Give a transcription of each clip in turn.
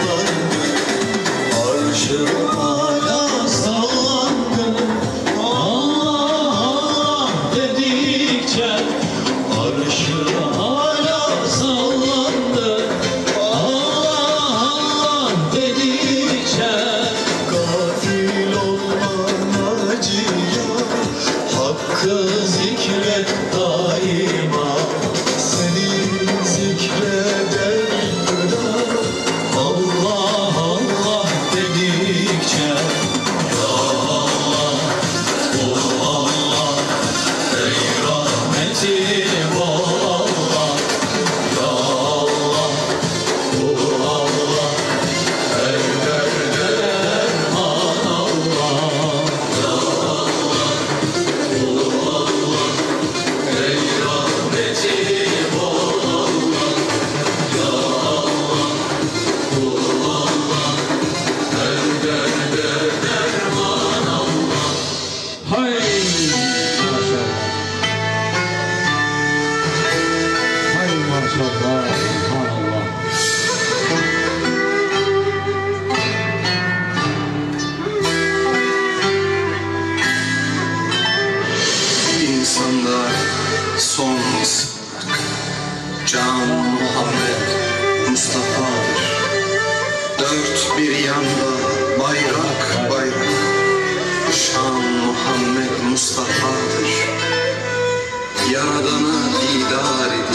slow. Subhanallah, subhanallah. Can Muhammed Mustafa'dır. Dört bir yanda bayrak bayrak, Şan Muhammed Mustafa'dır. Yaradan'a didar edin.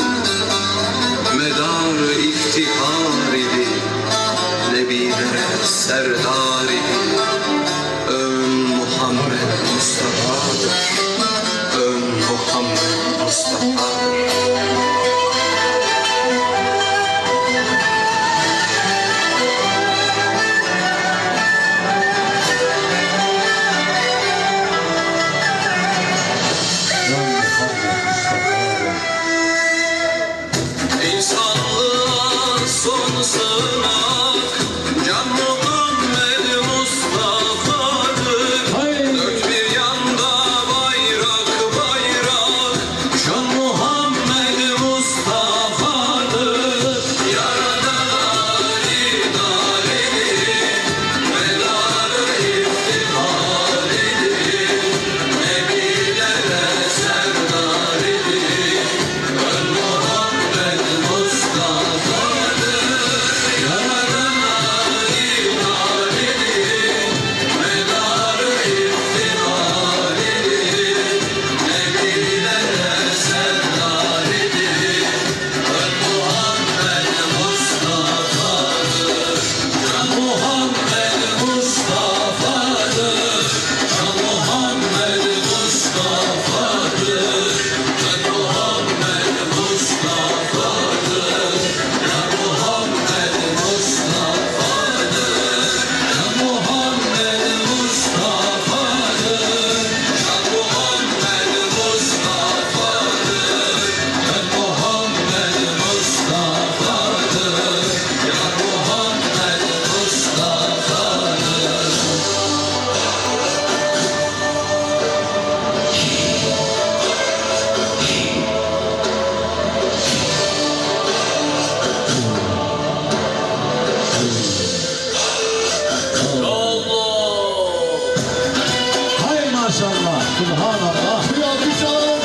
Subhanallah. Ya güzel.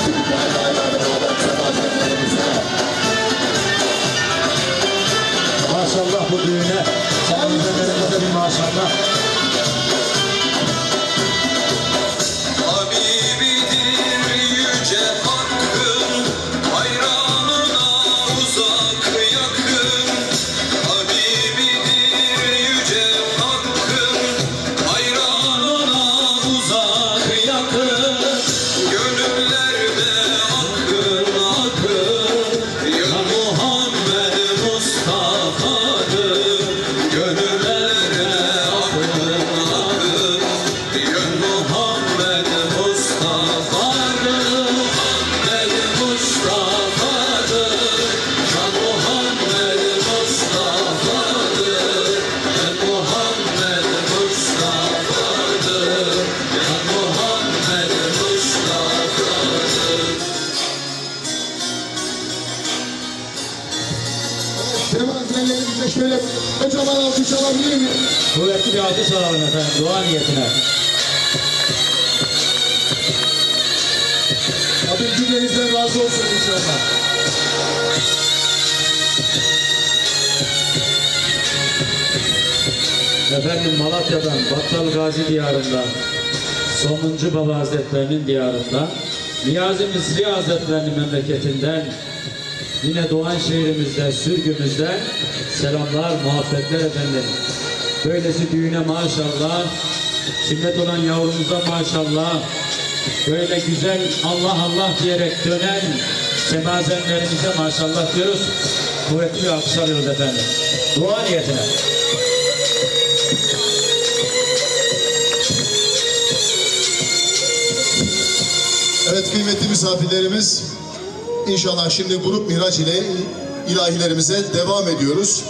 Maşallah bu düğüne. Sen de maşallah. Kocaman alkış alabilir miyim? Kuvvetli bir alkış alalım efendim dua niyetine. Rabbim cümlenizden razı olsun inşallah. Efendim Malatya'dan, Battal Gazi diyarından, Somuncu Baba Hazretlerinin diyarından, Niyazi Misri Hazretlerinin memleketinden, yine Doğan şehrimizden, sürgümüzden selamlar, muhabbetler efendim. Böylesi düğüne maşallah, sünnet olan yavrumuza maşallah, böyle güzel Allah Allah diyerek dönen semazenlerimize maşallah diyoruz. Kuvvetli bir alkış efendim. Dua niyetine. Evet kıymetli misafirlerimiz, inşallah şimdi grup mihraç ile ilahilerimize devam ediyoruz.